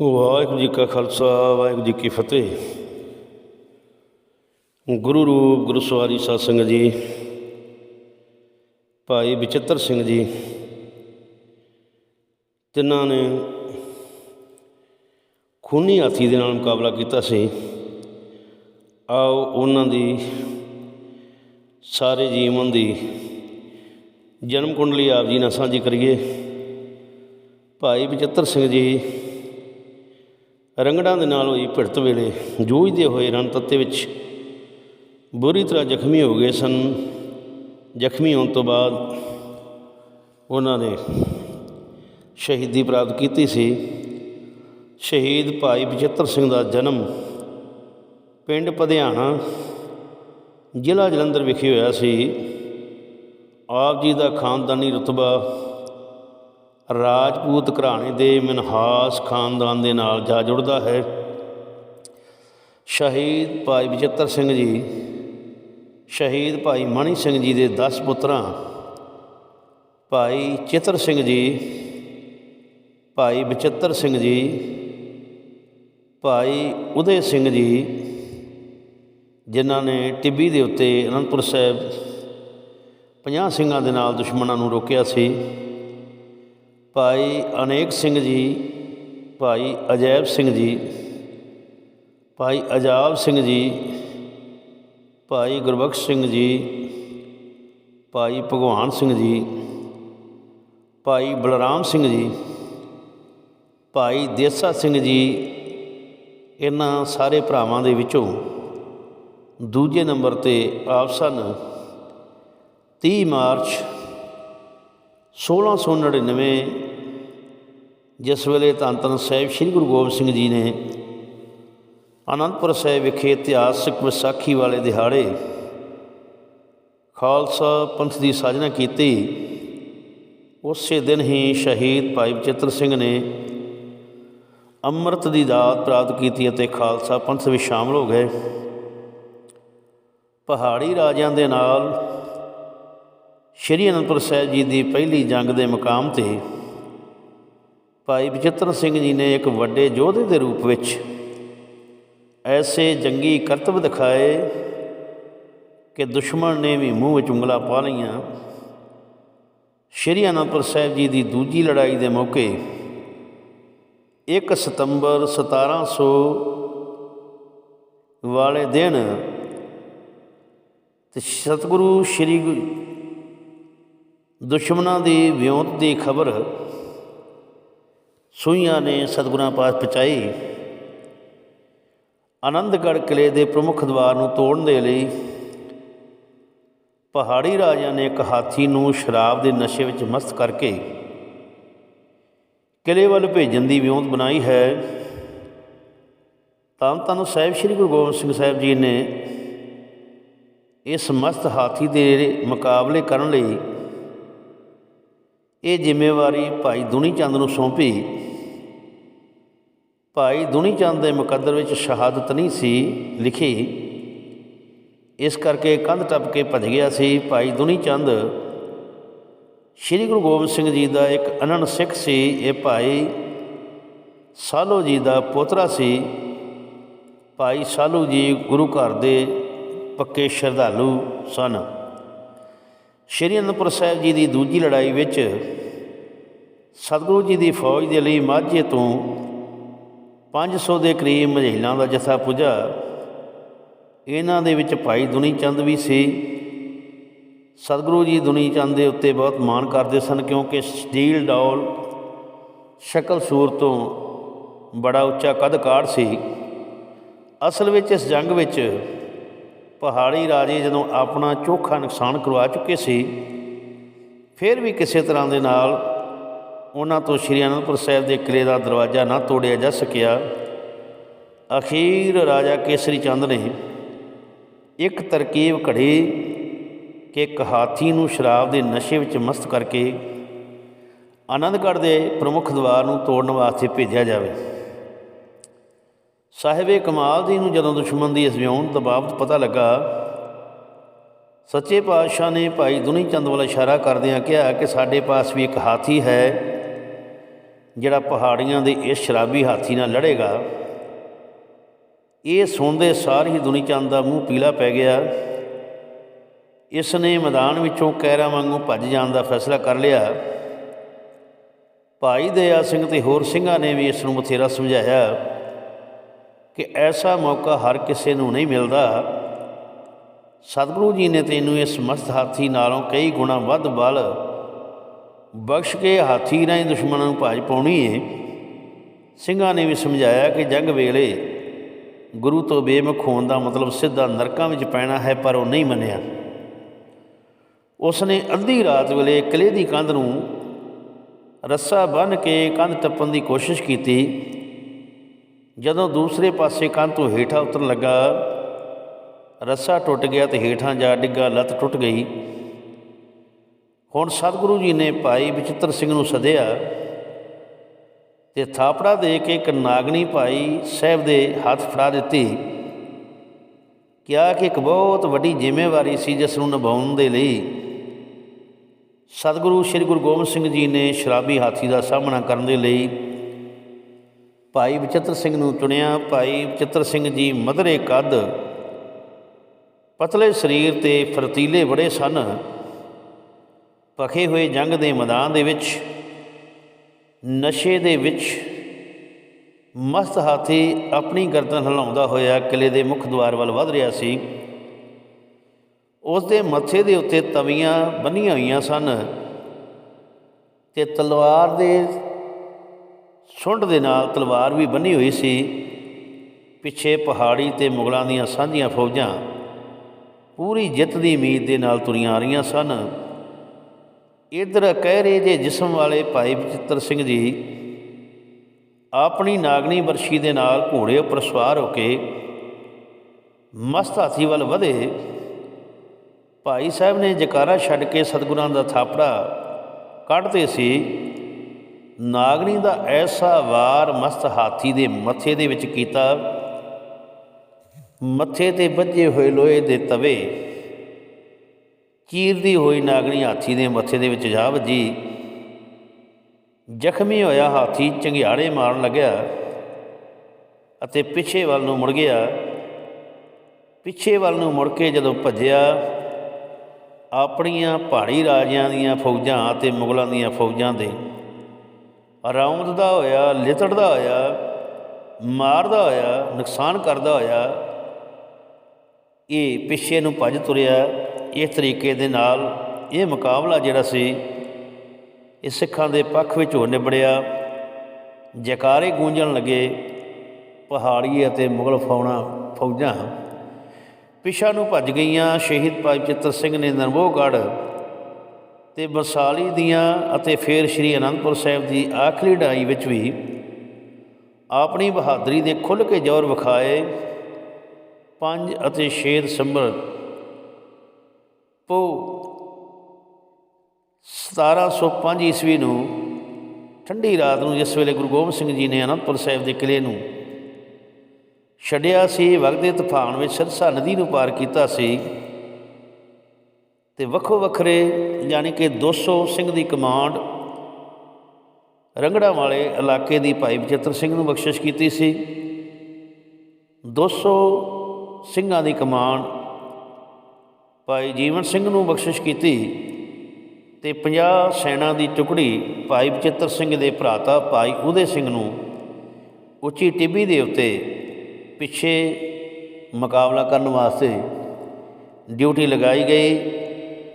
ਵਾਹਿਗੁਰੂ ਜੀ ਕਾ ਖਾਲਸਾ, ਵਾਹਿਗੁਰੂ ਜੀ ਕੀ ਫਤਿਹ। ਗੁਰੂ ਰੂਪ ਗੁਰੂ ਸਵਾਰੀ ਸਾਧ ਸੰਗਤ ਜੀ, ਭਾਈ ਬਚਿੱਤਰ ਸਿੰਘ ਜੀ, ਤਿੰਨਾਂ ਨੇ ਖੂਨੀ ਹਾਥੀ ਦੇ ਨਾਲ ਮੁਕਾਬਲਾ ਕੀਤਾ ਸੀ। ਆਓ ਉਹਨਾਂ ਦੀ ਸਾਰੇ ਜੀਵਨ ਦੀ ਜਨਮ ਕੁੰਡਲੀ ਆਪ ਜੀ ਨਾਲ ਸਾਂਝੀ ਕਰੀਏ। ਭਾਈ ਬਚਿੱਤਰ ਸਿੰਘ ਜੀ ਰੰਗੜਾਂ ਦੇ ਨਾਲ ਹੋਈ ਭਿੜਤ ਵੇਲੇ ਜੂਝਦੇ ਹੋਏ ਰਣਤੱਤੇ ਵਿੱਚ ਬੁਰੀ ਤਰ੍ਹਾਂ ਜ਼ਖਮੀ ਹੋ ਗਏ ਸਨ। ਜ਼ਖਮੀ ਹੋਣ ਤੋਂ ਬਾਅਦ ਉਹਨਾਂ ਨੇ ਸ਼ਹੀਦੀ ਪ੍ਰਾਪਤ ਕੀਤੀ ਸੀ। ਸ਼ਹੀਦ ਭਾਈ ਬਚਿੱਤਰ ਸਿੰਘ ਦਾ ਜਨਮ ਪਿੰਡ ਪਧਿਆਣਾ ਜ਼ਿਲ੍ਹਾ ਜਲੰਧਰ ਵਿਖੇ ਹੋਇਆ ਸੀ। ਆਪ ਜੀ ਦਾ ਖਾਨਦਾਨੀ ਰਤਬਾ ਰਾਜਪੂਤ ਘਰਾਣੇ ਦੇ ਮਨਹਾਸ ਖਾਨਦਾਨ ਦੇ ਨਾਲ ਜਾ ਜੁੜਦਾ ਹੈ। ਸ਼ਹੀਦ ਭਾਈ ਬਚਿੱਤਰ ਸਿੰਘ ਜੀ, ਸ਼ਹੀਦ ਭਾਈ ਮਣੀ ਸਿੰਘ ਜੀ ਦੇ 10 ਪੁੱਤਰਾਂ, ਭਾਈ ਚਿੱਤਰ ਸਿੰਘ ਜੀ, ਭਾਈ ਬਚਿੱਤਰ ਸਿੰਘ ਜੀ, ਭਾਈ ਉਦੇ ਸਿੰਘ ਜੀ, ਜਿਨ੍ਹਾਂ ਨੇ ਟਿੱਬੀ ਦੇ ਉੱਤੇ ਅਨੰਦਪੁਰ ਸਾਹਿਬ 50 ਸਿੰਘਾਂ ਦੇ ਨਾਲ ਦੁਸ਼ਮਣਾਂ ਨੂੰ ਰੋਕਿਆ ਸੀ। ਭਾਈ ਅਨੇਕ ਸਿੰਘ ਜੀ, ਭਾਈ ਅਜੈਬ ਸਿੰਘ ਜੀ, ਭਾਈ ਅਜਾਬ ਸਿੰਘ ਜੀ, ਭਾਈ ਗੁਰਬਖਸ਼ ਸਿੰਘ ਜੀ, ਭਾਈ ਭਗਵਾਨ ਸਿੰਘ ਜੀ, ਭਾਈ ਬਲਰਾਮ ਸਿੰਘ ਜੀ, ਭਾਈ ਦੇਸਾ ਸਿੰਘ ਜੀ, ਇਹਨਾਂ ਸਾਰੇ ਭਰਾਵਾਂ ਦੇ ਵਿੱਚੋਂ ਦੂਜੇ ਨੰਬਰ ਤੇ ਆਪ ਸਨ 30 ਮਾਰਚ 1699 ਜਿਸ ਵੇਲੇ ਧੰਨ ਧੰਨ ਸਾਹਿਬ ਸ੍ਰੀ ਗੁਰੂ ਗੋਬਿੰਦ ਸਿੰਘ ਜੀ ਨੇ ਅਨੰਦਪੁਰ ਸਾਹਿਬ ਵਿਖੇ ਇਤਿਹਾਸਕ ਵਿਸਾਖੀ ਵਾਲੇ ਦਿਹਾੜੇ ਖਾਲਸਾ ਪੰਥ ਦੀ ਸਾਜਨਾ ਕੀਤੀ, ਉਸੇ ਦਿਨ ਹੀ ਸ਼ਹੀਦ ਭਾਈ ਬਚਿੱਤਰ ਸਿੰਘ ਨੇ ਅੰਮ੍ਰਿਤ ਦੀ ਦਾਤ ਪ੍ਰਾਪਤ ਕੀਤੀ ਅਤੇ ਖਾਲਸਾ ਪੰਥ ਵਿੱਚ ਸ਼ਾਮਲ ਹੋ ਗਏ। ਪਹਾੜੀ ਰਾਜਿਆਂ ਦੇ ਨਾਲ ਸ਼੍ਰੀ ਅਨੰਦਪੁਰ ਸਾਹਿਬ ਜੀ ਦੀ ਪਹਿਲੀ ਜੰਗ ਦੇ ਮੁਕਾਮ ਤੇ ਭਾਈ ਬਚਿੱਤਰ ਸਿੰਘ ਜੀ ਨੇ ਇੱਕ ਵੱਡੇ ਯੋਧੇ ਦੇ ਰੂਪ ਵਿੱਚ ਐਸੇ ਜੰਗੀ ਕਰਤੱਵ ਦਿਖਾਏ ਕਿ ਦੁਸ਼ਮਣ ਨੇ ਵੀ ਮੂੰਹ ਵਿੱਚ ਉਂਗਲਾਂ ਪਾ ਲਈਆਂ। ਸ਼੍ਰੀ ਅਨੰਦਪੁਰ ਸਾਹਿਬ ਜੀ ਦੀ ਦੂਜੀ ਲੜਾਈ ਦੇ ਮੌਕੇ 1 ਸਤੰਬਰ 1700 ਵਾਲੇ ਦਿਨ ਤੇ ਸਤਿਗੁਰੂ ਸ਼੍ਰੀ ਗੁ- ਦੁਸ਼ਮਣਾਂ ਦੀ ਵਿਉਂਤ ਦੀ ਖਬਰ ਸੂਈਆਂ ਨੇ ਸਤਿਗੁਰਾਂ ਪਾਸ ਪਹੁੰਚਾਈ। ਆਨੰਦਗੜ੍ਹ ਕਿਲੇ ਦੇ ਪ੍ਰਮੁੱਖ ਦਵਾਰ ਨੂੰ ਤੋੜਨ ਦੇ ਲਈ ਪਹਾੜੀ ਰਾਜਿਆਂ ਨੇ ਇੱਕ ਹਾਥੀ ਨੂੰ ਸ਼ਰਾਬ ਦੇ ਨਸ਼ੇ ਵਿੱਚ ਮਸਤ ਕਰਕੇ ਕਿਲੇ ਵੱਲ ਭੇਜਣ ਦੀ ਵਿਉਂਤ ਬਣਾਈ ਹੈ। ਤਾਂ ਤਨ ਸਾਹਿਬ ਸ੍ਰੀ ਗੁਰੂ ਗੋਬਿੰਦ ਸਿੰਘ ਸਾਹਿਬ ਜੀ ਨੇ ਇਸ ਮਸਤ ਹਾਥੀ ਦੇ ਮੁਕਾਬਲੇ ਕਰਨ ਲਈ ਇਹ ਜ਼ਿੰਮੇਵਾਰੀ ਭਾਈ ਦੁਨੀ ਚੰਦ ਨੂੰ ਸੌਂਪੀ। ਭਾਈ ਦੁਨੀ ਚੰਦ ਦੇ ਮੁਕੱਦਰ ਵਿੱਚ ਸ਼ਹਾਦਤ ਨਹੀਂ ਸੀ ਲਿਖੀ। ਇਸ ਕਰਕੇ ਕੰਧ ਟੱਪ ਕੇ ਭੱਜ ਗਿਆ ਸੀ ਭਾਈ ਦੁਨੀ ਚੰਦ। ਸ੍ਰੀ ਗੁਰੂ ਗੋਬਿੰਦ ਸਿੰਘ ਜੀ ਦਾ ਇੱਕ ਅਨੰਨ ਸਿੱਖ ਸੀ, ਇਹ ਭਾਈ ਸਾਲੋ ਜੀ ਦਾ ਪੋਤਰਾ ਸੀ। ਭਾਈ ਸਾਲੂ ਜੀ ਗੁਰੂ ਘਰ ਦੇ ਪੱਕੇ ਸ਼ਰਧਾਲੂ ਸਨ। ਸ਼੍ਰੀ ਅਨੰਦਪੁਰ ਸਾਹਿਬ ਜੀ ਦੀ ਦੂਜੀ ਲੜਾਈ ਵਿੱਚ ਸਤਿਗੁਰੂ ਜੀ ਦੀ ਫੌਜ ਦੇ ਲਈ ਮਾਝੇ ਤੋਂ 500 ਦੇ ਕਰੀਬ ਮਝੇਲਾਂ ਦਾ ਜਥਾ ਪੁੱਜਾ। ਇਹਨਾਂ ਦੇ ਵਿੱਚ ਭਾਈ ਦੁਨੀ ਚੰਦ ਵੀ ਸੀ। ਸਤਿਗੁਰੂ ਜੀ ਦੁਨੀ ਚੰਦ ਦੇ ਉੱਤੇ ਬਹੁਤ ਮਾਣ ਕਰਦੇ ਸਨ ਕਿਉਂਕਿ ਸਟੀਲ ਡੌਲ ਸ਼ਕਲ ਸੂਰ ਤੋਂ ਬੜਾ ਉੱਚਾ ਕੱਦ ਕਾਠ ਸੀ। ਅਸਲ ਵਿੱਚ ਇਸ ਜੰਗ ਵਿੱਚ ਪਹਾੜੀ ਰਾਜੇ ਜਦੋਂ ਆਪਣਾ ਚੋਖਾ ਨੁਕਸਾਨ ਕਰਵਾ ਚੁੱਕੇ ਸੀ, ਫਿਰ ਵੀ ਕਿਸੇ ਤਰ੍ਹਾਂ ਦੇ ਨਾਲ ਉਹਨਾਂ ਤੋਂ ਸ਼੍ਰੀ ਅਨੰਦਪੁਰ ਸਾਹਿਬ ਦੇ ਕਿਲੇ ਦਾ ਦਰਵਾਜ਼ਾ ਨਾ ਤੋੜਿਆ ਜਾ ਸਕਿਆ। ਅਖੀਰ ਰਾਜਾ ਕੇਸਰੀ ਚੰਦ ਨੇ ਇੱਕ ਤਰਕੀਬ ਘੜੀ ਕਿ ਇੱਕ ਹਾਥੀ ਨੂੰ ਸ਼ਰਾਬ ਦੇ ਨਸ਼ੇ ਵਿੱਚ ਮਸਤ ਕਰਕੇ ਆਨੰਦਗੜ੍ਹ ਦੇ ਪ੍ਰਮੁੱਖ ਦਵਾਰ ਨੂੰ ਤੋੜਨ ਵਾਸਤੇ ਭੇਜਿਆ ਜਾਵੇ। ਸਾਹਿਬੇ ਕਮਾਲ ਜੀ ਨੂੰ ਜਦੋਂ ਦੁਸ਼ਮਣ ਦੀ ਇਸ ਵਿਉਂਤ ਦਾ ਬਾਬਤ ਪਤਾ ਲੱਗਾ, ਸੱਚੇ ਪਾਤਸ਼ਾਹ ਨੇ ਭਾਈ ਦੁਨੀ ਚੰਦ ਵੱਲ ਇਸ਼ਾਰਾ ਕਰਦਿਆਂ ਕਿਹਾ ਕਿ ਸਾਡੇ ਪਾਸ ਵੀ ਇੱਕ ਹਾਥੀ ਹੈ। ਜਿਹੜਾ ਪਹਾੜੀਆਂ ਦੇ ਇਸ ਸ਼ਰਾਬੀ ਹਾਥੀ ਨਾਲ ਲੜੇਗਾ, ਇਹ ਸੁਣਦੇ ਸਾਰ ਹੀ ਦੁਨੀ ਚੰਦ ਦਾ ਮੂੰਹ ਪੀਲਾ ਪੈ ਗਿਆ। ਇਸ ਨੇ ਮੈਦਾਨ ਵਿੱਚੋਂ ਕੈਰਾ ਵਾਂਗੂ ਭੱਜ ਜਾਣ ਦਾ ਫੈਸਲਾ ਕਰ ਲਿਆ। ਭਾਈ ਦਇਆ ਸਿੰਘ ਤੇ ਹੋਰ ਸਿੰਘਾਂ ਨੇ ਵੀ ਇਸ ਨੂੰ ਬਥੇਰਾ ਸਮਝਾਇਆ ਕਿ ਐਸਾ ਮੌਕਾ ਹਰ ਕਿਸੇ ਨੂੰ ਨਹੀਂ ਮਿਲਦਾ। ਸਤਿਗੁਰੂ ਜੀ ਨੇ ਤੈਨੂੰ ਇਸ ਮਸਤ ਹਾਥੀ ਨਾਲੋਂ ਕਈ ਗੁਣਾ ਵੱਧ ਬਲ ਬਖਸ਼ ਕੇ ਹਾਥੀ ਰਾਹੀਂ ਦੁਸ਼ਮਣਾਂ ਨੂੰ ਭਾਜ ਪਾਉਣੀ ਏ। ਸਿੰਘਾਂ ਨੇ ਵੀ ਸਮਝਾਇਆ ਕਿ ਜੰਗ ਵੇਲੇ ਗੁਰੂ ਤੋਂ ਬੇਮੁਖ ਹੋਣ ਦਾ ਮਤਲਬ ਸਿੱਧਾ ਨਰਕਾਂ ਵਿੱਚ ਪੈਣਾ ਹੈ, ਪਰ ਉਹ ਨਹੀਂ ਮੰਨਿਆ। ਉਸ ਨੇ ਅੱਧੀ ਰਾਤ ਵੇਲੇ ਕਿਲੇ ਦੀ ਕੰਧ ਨੂੰ ਰੱਸਾ ਬੰਨ੍ਹ ਕੇ ਕੰਧ ਟੱਪਣ ਦੀ ਕੋਸ਼ਿਸ਼ ਕੀਤੀ। ਜਦੋਂ ਦੂਸਰੇ ਪਾਸੇ ਕੰਧ ਤੋਂ ਹੇਠਾਂ ਉਤਰਨ ਲੱਗਾ, ਰੱਸਾ ਟੁੱਟ ਗਿਆ ਤੇ ਹੇਠਾਂ ਜਾ ਡਿੱਗਾ, ਲੱਤ ਟੁੱਟ ਗਈ। ਹੁਣ ਸਤਿਗੁਰੂ ਜੀ ਨੇ ਭਾਈ ਬਚਿੱਤਰ ਸਿੰਘ ਨੂੰ ਸੱਦਿਆ ਤੇ ਥਾਪੜਾ ਦੇ ਕੇ ਇੱਕ ਨਾਗਣੀ ਭਾਈ ਸਾਹਿਬ ਦੇ ਹੱਥ ਫੜਾ ਦਿੱਤੀ। ਕਿਹਾ ਕਿ ਇੱਕ ਬਹੁਤ ਵੱਡੀ ਜ਼ਿੰਮੇਵਾਰੀ ਸੀ ਜਿਸ ਨੂੰ ਨਿਭਾਉਣ ਦੇ ਲਈ। ਸਤਿਗੁਰੂ ਸ੍ਰੀ ਗੁਰੂ ਗੋਬਿੰਦ ਸਿੰਘ ਜੀ ਨੇ ਸ਼ਰਾਬੀ ਹਾਥੀ ਦਾ ਸਾਹਮਣਾ ਕਰਨ ਦੇ ਲਈ ਭਾਈ ਬਚਿੱਤਰ ਸਿੰਘ ਨੂੰ ਚੁਣਿਆ। ਭਾਈ ਬਚਿੱਤਰ ਸਿੰਘ ਜੀ ਮਧਰੇ ਕੱਦ, ਪਤਲੇ ਸਰੀਰ ਤੇ ਫਰਤੀਲੇ ਬੜੇ ਸਨ। ਪਖੇ ਹੋਏ ਜੰਗ ਦੇ ਮੈਦਾਨ ਦੇ ਵਿੱਚ, ਨਸ਼ੇ ਦੇ ਵਿੱਚ ਮਸਤ ਹਾਥੀ ਆਪਣੀ ਗਰਦਨ ਹਿਲਾਉਂਦਾ ਹੋਇਆ ਕਿਲੇ ਦੇ ਮੁੱਖ ਦੁਆਰ ਵੱਲ ਵਧ ਰਿਹਾ ਸੀ। ਉਸ ਦੇ ਮੱਥੇ ਦੇ ਉੱਤੇ ਤਵੀਆਂ ਬੰਨੀਆਂ ਹੋਈਆਂ ਸਨ ਤੇ ਤਲਵਾਰ ਦੇ ਸੁੰਡ ਦੇ ਨਾਲ ਤਲਵਾਰ ਵੀ ਬੰਨੀ ਹੋਈ ਸੀ। ਪਿੱਛੇ ਪਹਾੜੀ ਤੇ ਮੁਗਲਾਂ ਦੀਆਂ ਸਾਂਝੀਆਂ ਫੌਜਾਂ ਪੂਰੀ ਜਿੱਤ ਦੀ ਉਮੀਦ ਦੇ ਨਾਲ ਤੁਰੀਆਂ ਆ ਰਹੀਆਂ ਸਨ। ਇਧਰ ਕਹਿਰੇ ਜੇ ਜਿਸਮ ਵਾਲੇ ਭਾਈ ਬਚਿੱਤਰ ਸਿੰਘ ਜੀ, ਆਪਣੀ ਨਾਗਣੀ ਵਰਸ਼ੀ ਦੇ ਨਾਲ ਘੋੜੇ ਉੱਪਰ ਸਵਾਰ ਹੋ ਕੇ ਮਸਤ ਹਾਥੀ ਵੱਲ ਵਧੇ। ਭਾਈ ਸਾਹਿਬ ਨੇ ਜਕਾਰਾ ਛੱਡ ਕੇ ਸਤਿਗੁਰਾਂ ਦਾ ਥਾਪੜਾ ਕੱਢਦੇ ਸੀ। ਨਾਗਣੀ ਦਾ ਐਸਾ ਵਾਰ ਮਸਤ ਹਾਥੀ ਦੇ ਮੱਥੇ ਦੇ ਵਿੱਚ ਕੀਤਾ। ਮੱਥੇ ਤੇ ਵੱਜੇ ਹੋਏ ਲੋਹੇ ਦੇ ਤਵੇ ਚੀਰਦੀ ਹੋਈ ਨਾਗਣੀ ਹਾਥੀ ਦੇ ਮੱਥੇ ਦੇ ਵਿੱਚ ਜਾ ਵੱਜੀ। ਜ਼ਖਮੀ ਹੋਇਆ ਹਾਥੀ ਚੰਗਿਆੜੇ ਮਾਰਨ ਲੱਗਿਆ ਅਤੇ ਪਿੱਛੇ ਵੱਲ ਨੂੰ ਮੁੜ ਗਿਆ। ਪਿੱਛੇ ਵੱਲ ਨੂੰ ਮੁੜ ਕੇ ਜਦੋਂ ਭੱਜਿਆ, ਆਪਣੀਆਂ ਪਹਾੜੀ ਰਾਜਿਆਂ ਦੀਆਂ ਫੌਜਾਂ ਅਤੇ ਮੁਗਲਾਂ ਦੀਆਂ ਫੌਜਾਂ ਦੇ ਰੌਂਦਦਾ ਹੋਇਆ, ਲਿਤੜਦਾ ਹੋਇਆ, ਮਾਰਦਾ ਹੋਇਆ, ਨੁਕਸਾਨ ਕਰਦਾ ਹੋਇਆ, ਇਹ ਪਿੱਛੇ ਨੂੰ ਭੱਜ ਤੁਰਿਆ। ਇਸ ਤਰੀਕੇ ਦੇ ਨਾਲ ਇਹ ਮੁਕਾਬਲਾ ਜਿਹੜਾ ਸੀ, ਇਹ ਸਿੱਖਾਂ ਦੇ ਪੱਖ ਵਿੱਚ ਹੋ ਨਿਬੜਿਆ। ਜਕਾਰੇ ਗੂੰਜਣ ਲੱਗੇ ਪਹਾੜੀ ਅਤੇ ਮੁਗਲ ਫੌਣਾ ਫੌਜਾਂ। ਪਿਛਾ ਨੂੰ ਭੱਜ ਗਈਆਂ ਸ਼ਹੀਦ ਭਾਈ ਚਿੱਤਰ ਸਿੰਘ ਨੇ ਨਰਮੋਹਗੜ੍ਹ ਤੇ ਬਸਾਲੀ ਦੀਆਂ ਅਤੇ ਫਿਰ ਸ੍ਰੀ ਅਨੰਦਪੁਰ ਸਾਹਿਬ ਦੀ ਆਖਰੀ ਲੜਾਈ ਵਿੱਚ ਵੀ ਆਪਣੀ ਬਹਾਦਰੀ ਦੇ ਖੁੱਲ੍ਹ ਕੇ ਜ਼ੋਰ ਵਿਖਾਏ। 5 ਅਤੇ 6 ਦਸੰਬਰ ਪੋ। 1705 ਈਸਵੀ ਨੂੰ ਠੰਡੀ ਰਾਤ ਨੂੰ ਜਿਸ ਵੇਲੇ ਗੁਰੂ ਗੋਬਿੰਦ ਸਿੰਘ ਜੀ ਨੇ ਅਨੰਦਪੁਰ ਸਾਹਿਬ ਦੇ ਕਿਲੇ ਨੂੰ ਛੱਡਿਆ ਸੀ ਵਗਦੇ ਤੂਫਾਨ ਵਿੱਚ ਸਰਸਾ ਨਦੀ ਨੂੰ ਪਾਰ ਕੀਤਾ ਸੀ ਤੇ ਵੱਖੋ ਵੱਖਰੇ ਯਾਨੀ ਕਿ 200 ਸਿੰਘ ਦੀ ਕਮਾਂਡ ਰੰਗੜਾ ਵਾਲੇ ਇਲਾਕੇ ਦੀ ਭਾਈ ਬਚਿੱਤਰ ਸਿੰਘ ਨੂੰ ਬਖਸ਼ਿਸ਼ ਕੀਤੀ ਸੀ। 200 ਸਿੰਘਾਂ ਦੀ ਕਮਾਂਡ ਭਾਈ ਜੀਵਨ ਸਿੰਘ ਨੂੰ ਬਖਸ਼ਿਸ਼ ਕੀਤੀ ਤੇ 50 ਸੈਨਾ ਦੀ ਟੁਕੜੀ ਭਾਈ ਬਚਿੱਤਰ ਸਿੰਘ ਦੇ ਭਰਾਤਾ ਭਾਈ ਉਹਦੇ ਸਿੰਘ ਨੂੰ ਉੱਚੀ ਟਿੱਬੀ ਦੇ ਉੱਤੇ ਪਿੱਛੇ ਮੁਕਾਬਲਾ ਕਰਨ ਵਾਸਤੇ ਡਿਊਟੀ ਲਗਾਈ ਗਈ,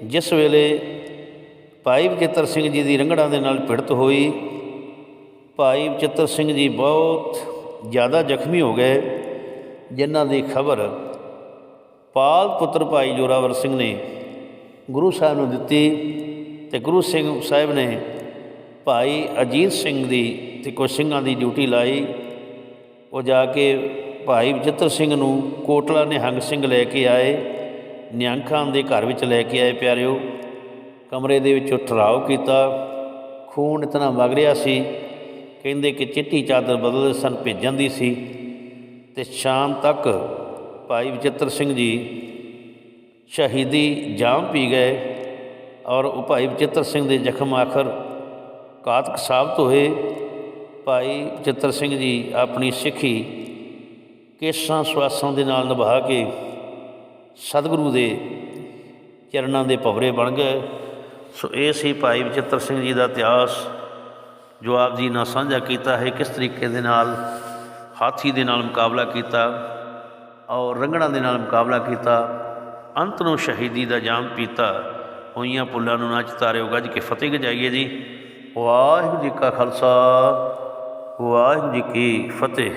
ਜਿਸ ਵੇਲੇ ਭਾਈ ਬਚਿੱਤਰ ਸਿੰਘ ਜੀ ਦੀ ਰੰਗੜਾਂ ਦੇ ਨਾਲ ਭਿੜਤ ਹੋਈ। ਭਾਈ ਬਚਿੱਤਰ ਸਿੰਘ ਜੀ ਬਹੁਤ ਜ਼ਿਆਦਾ ਜ਼ਖਮੀ ਹੋ ਗਏ, ਜਿਨ੍ਹਾਂ ਦੀ ਖਬਰ ਪਾਲ ਪੁੱਤਰ ਭਾਈ ਜੋਰਾਵਰ ਸਿੰਘ ਨੇ ਗੁਰੂ ਸਾਹਿਬ ਨੂੰ ਦਿੱਤੀ ਤੇ ਗੁਰੂ ਸਿੰਘ ਸਾਹਿਬ ਨੇ ਭਾਈ ਅਜੀਤ ਸਿੰਘ ਦੀ ਤੇ ਕੁਝ ਸਿੰਘਾਂ ਦੀ ਡਿਊਟੀ ਲਾਈ। ਉਹ ਜਾ ਕੇ ਭਾਈ ਬਚਿੱਤਰ ਸਿੰਘ ਨੂੰ ਕੋਟਲਾ ਨਿਹੰਗ ਸਿੰਘ ਲੈ ਕੇ ਆਏ, ਨਿਹੰਗ ਖਾਨ ਦੇ ਘਰ ਵਿੱਚ ਲੈ ਕੇ ਆਏ ਪਿਆਰਿਓ। ਕਮਰੇ ਦੇ ਵਿੱਚੋਂ ਠਰਾਓ ਕੀਤਾ। ਖੂਨ ਇਤਨਾ ਵਗ ਰਿਹਾ ਸੀ, ਕਹਿੰਦੇ ਕਿ ਚਿੱਟੀ ਚਾਦਰ ਬਦਲਦੇ ਸਨ, ਭੇਜਣ ਦੀ ਸੀ। ਤੇ ਸ਼ਾਮ ਤੱਕ ਭਾਈ ਬਚਿੱਤਰ ਸਿੰਘ ਜੀ ਸ਼ਹੀਦੀ ਜਾਮ ਪੀ ਗਏ ਔਰ ਉਹ ਭਾਈ ਬਚਿੱਤਰ ਸਿੰਘ ਦੇ ਜ਼ਖਮ ਆਖਰ ਕਾਤਕ ਸਾਬਤ ਹੋਏ। ਭਾਈ ਚਿੱਤਰ ਸਿੰਘ ਜੀ ਆਪਣੀ ਸਿੱਖੀ ਕੇਸਾਂ ਸਵਾਸਾਂ ਦੇ ਨਾਲ ਨਿਭਾ ਕੇ ਸਤਿਗੁਰੂ ਦੇ ਚਰਨਾਂ ਦੇ ਭਵਰੇ ਬਣ ਗਏ। ਸੋ ਇਹ ਸੀ ਭਾਈ ਬਚਿੱਤਰ ਸਿੰਘ ਜੀ ਦਾ ਇਤਿਹਾਸ, ਜੋ ਆਪ ਜੀ ਨਾਲ ਸਾਂਝਾ ਕੀਤਾ ਹੈ, ਕਿਸ ਤਰੀਕੇ ਦੇ ਨਾਲ, ਹਾਥੀ ਦੇ ਨਾਲ ਮੁਕਾਬਲਾ ਕੀਤਾ। ਔਰ ਰੰਗਣਾ ਦੇ ਨਾਲ ਮੁਕਾਬਲਾ ਕੀਤਾ। ਅੰਤ ਨੂੰ ਸ਼ਹੀਦੀ ਦਾ ਜਾਮ ਪੀਤਾ। ਹੋਈਆਂ ਪੁੱਲਾਂ ਨੂੰ ਨਾ ਚਿਤਾਰਿਓ ਗੱਜ ਕੇ ਫਤਿਹ ਗਜਾਈਏ ਜੀ। ਵਾਹਿਗੁਰੂ ਜੀ ਕਾ ਖਾਲਸਾ, ਵਾਹਿਗੁਰੂ ਜੀ ਕੀ ਫਤਿਹ।